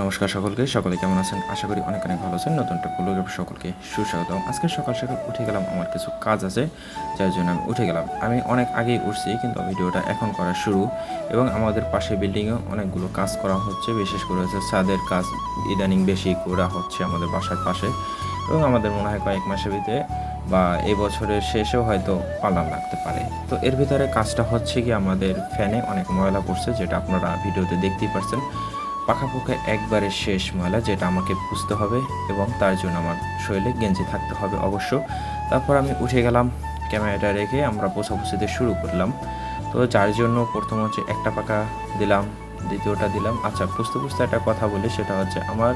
নমস্কার সকলকে, সকলে কেমন আছেন? আশা করি অনেক অনেক ভালো আছেন। নতুন ব্লগের সকলকে সুস্বাগতম। আজকে সকাল সকাল উঠে গেলাম, আমার কিছু কাজ আছে, যার জন্য আমি উঠে গেলাম। আমি অনেক আগেই উঠছি, কিন্তু ভিডিওটা এখন করা শুরু এবং আমাদের পাশে বিল্ডিংয়ে অনেকগুলো কাজ করা হচ্ছে। বিশেষ করে হচ্ছে ছাদের কাজ ইদানিং বেশি করা হচ্ছে আমাদের বাসার পাশে এবং আমাদের মনে হয় কয়েক মাসের ভিতরে বা এই বছরের শেষেও হয়তো পালান লাগতে পারে। তো এর ভিতরে কাজটা হচ্ছে কি, আমাদের ফ্যানে অনেক ময়লা পড়ছে, যেটা আপনারা ভিডিওতে দেখতেই পারছেন। পাখাপোখা একবারে শেষ ময়লা যেটা আমাকে বুঝতে হবে এবং তার জন্য আমার শরীরে গেঞ্জি থাকতে হবে অবশ্য। তারপর আমি উঠে গেলাম, ক্যামেরাটা রেখে আমরা পোছাপুছিতে শুরু করলাম। তো যার জন্য প্রথম হচ্ছে একটা পাকা দিলাম, দ্বিতীয়টা দিলাম। আচ্ছা বুঝতে বুঝতে একটা কথা বলি, সেটা হচ্ছে আমার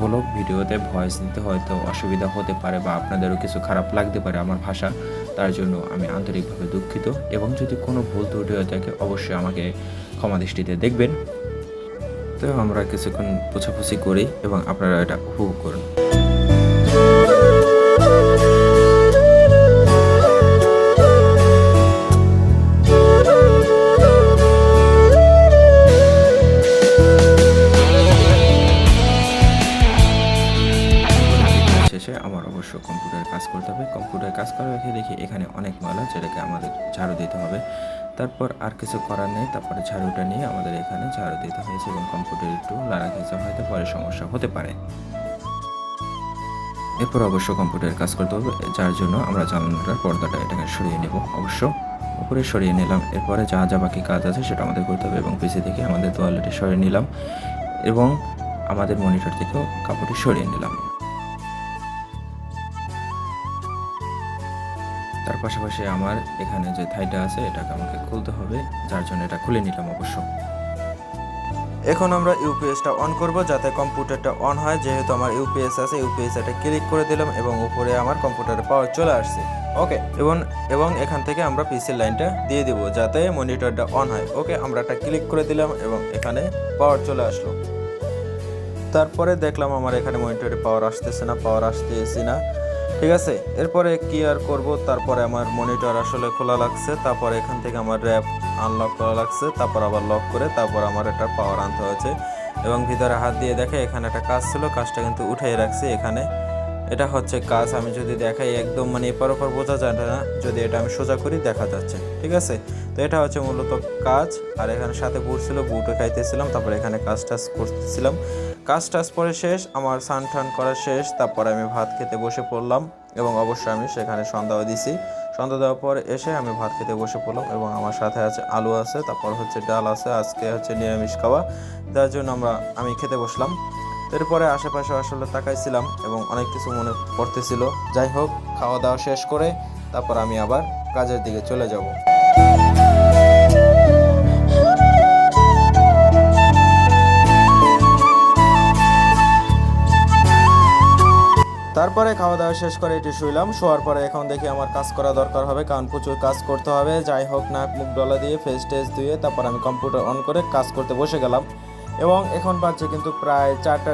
ব্লগ ভিডিওতে ভয়েস দিতে হয়তো অসুবিধা হতে পারে বা আপনাদেরও কিছু খারাপ লাগতে পারে আমার ভাষা। তার জন্য আমি আন্তরিকভাবে দুঃখিত এবং যদি কোনো ভুল ত্রুটি হয়ে থাকে অবশ্যই আমাকে ক্ষমা দৃষ্টিতে দেখবেন। তো আমরা কিছুক্ষণ পোছাপুছি করি এবং আপনারা এটা উপভোগ করুন। শেষে আমার অবশ্য কম্পিউটার কাজ করতে হবে। কম্পিউটার কাজ করার দেখি এখানে অনেক ময়লা যেটাকে আমাদের ঝাড়ু দিতে হবে। তারপর আর কিছু করার নেই, তারপরে ঝাড়ুটা নিয়ে আমাদের এখানে ঝাড়ু দিতে হয়েছে এবং কম্পিউটার একটু লাড়া খেয়েছে, হয়তো পরে সমস্যা হতে পারে। এরপর অবশ্য কম্পিউটার কাজ করতে হবে, যার জন্য আমরা জানালাটার পর্দাটা এটাকে সরিয়ে নেব। অবশ্য উপরে সরিয়ে নিলাম, এরপরে যা যা বাকি কাজ আছে সেটা আমাদের করতে হবে এবং পিছিয়ে থেকে আমাদের তোয়ালেটি সরিয়ে নিলাম এবং আমাদের মনিটর থেকেও কাপড়টি সরিয়ে নিলাম। তার পাশাপাশি আমার এখানে যে থাইটা আছে, এটাকে আমাকে খুলতে হবে। যার জন্য এটা খুলে নিলাম অবশ্য। এখন আমরা ইউপিএসটা অন করব, যাতে কম্পিউটারটা অন হয়। যেহেতু আমার ইউপিএস আছে, ইউপিএস এটা ক্লিক করে দিলাম এবং উপরে আমার কম্পিউটারের পাওয়ার চলে আসছে। ওকে, এবং এবং এখান থেকে আমরা পিসির লাইনটা দিয়ে দিব, যাতে মনিটরটা অন হয়। ওকে, আমরা এটা ক্লিক করে দিলাম এবং এখানে পাওয়ার চলে আসলো। তারপরে দেখলাম আমার এখানে মনিটরে পাওয়ার আসতেছে না, পাওয়ার আসতেছে না। ঠিক আছে? এরপরে কি আর করব? তারপরে আমার মনিটর আসলে খোলা লাগছে, তারপর এখান থেকে আমার র্যাপ আনলক করা লাগছে, তারপর আবার লক করে তারপর আমার এটা পাওয়ার আনতে হয়েছে। এবং ভিতরে হাত দিয়ে দেখে এখানে একটা কাজ ছিল, কাজটা কিন্তু উঠিয়ে রাখছি এখানে। এটা হচ্ছে কাজ, আমি যদি দেখাই একদম মানে এপার ওপর বোঝা যায় না, যদি এটা আমি সোজা করি দেখা যাচ্ছে, ঠিক আছে? তো এটা হচ্ছে মূলত কাজ, আর এখানে সাথে বুট ছিল বুটও খাইতেছিলাম, তারপর এখানে কাজ টাজ করতেছিলাম। কাজ টাজ পরে শেষ, আমার সান টান করা শেষ, তারপরে আমি ভাত খেতে বসে পড়লাম এবং অবশ্যই আমি সেখানে সন্ধ্যাও দিছি। সন্ধ্যা দেওয়ার পর এসে আমি ভাত খেতে বসে পড়লাম এবং আমার সাথে আছে আলু আছে, তারপর হচ্ছে ডাল আছে, আজকে হচ্ছে নিরামিষ খাওয়া। যার জন্য আমরা, আমি খেতে বসলাম। এরপরে আশেপাশে আসলে তাকাইছিলাম এবং অনেক কিছু মনে পড়তেছিল। যাই হোক, খাওয়া দাওয়া শেষ করে তারপর আমি আবার কাজের দিকে চলে যাব। তারপরে খাওয়া দাওয়া শেষ করে এটি শুইলাম। শোয়ার পরে এখন দেখি আমার কাজ করা দরকার হবে। কারণ প্রচুর কাজ করতে হবে। যাই হোক, নাক, মুখ ডলা দিয়ে ফেস টেস দিয়ে তারপর আমি কম্পিউটার অন করে কাজ করতে বসে গেলাম। এবং এখন বাজছে কিন্তু প্রায় চারটা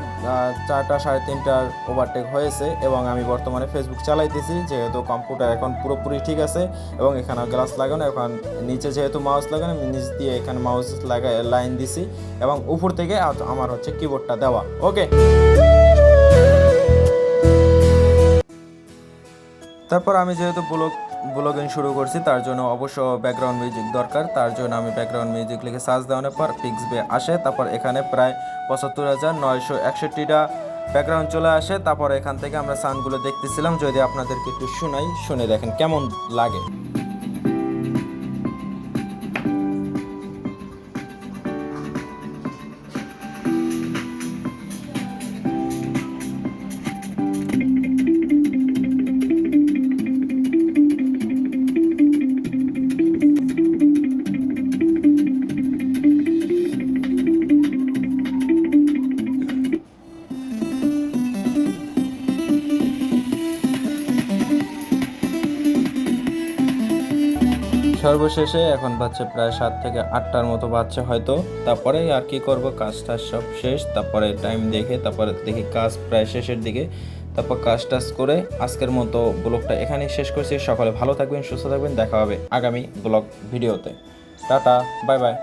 চারটা, সাড়ে তিনটার ওভারটেক হয়েছে। এবং আমি বর্তমানে ফেসবুক চালাইতেছি। যেহেতু কম্পিউটার এখন পুরোপুরি ঠিক আছে এবং এখানে গ্লাস লাগানো, এখন নিচে যেহেতু মাউস লাগানো, আমি নিচ দিয়ে এখানে মাউস লাগা লাইন দিছি। এবং উপর থেকে আমার হচ্ছে কিবোর্ডটা দেওয়া। ওকে তারপর আমি যেহেতু ব্লগ, ব্লগিং শুরু করছি, তার জন্য অবশ্য ব্যাকগ্রাউন্ড মিউজিক দরকার। তার জন্য আমি ব্যাকগ্রাউন্ড মিউজিক লিখে সার্চ দেওয়ানোর পর পিক্স বে আসে, তারপর এখানে প্রায় পঁচাত্তর হাজার নয়শো একষট্টিটা ব্যাকগ্রাউন্ড চলে আসে। তারপর এখান থেকে আমরা সাউন্ডগুলো দেখতেছিলাম, যদি আপনাদেরকে একটু শোনাই, শুনে দেখেন কেমন লাগে। সর্বশেষে এখন বাচ্চা প্রায় সাত থেকে আটটার মতো বাচ্চা হয়তো। তারপরে আর কি করব? কাজটা সব শেষ, তারপরে টাইম দেখে, তারপরে দেখি কাজ প্রায় শেষের দিকে। তারপর কাজ টাজ করে আজকের মতো ব্লগটা এখানেই শেষ করছি। সকলে ভালো থাকবেন, সুস্থ থাকবেন। দেখা হবে আগামী ব্লগ ভিডিওতে। Tata bye bye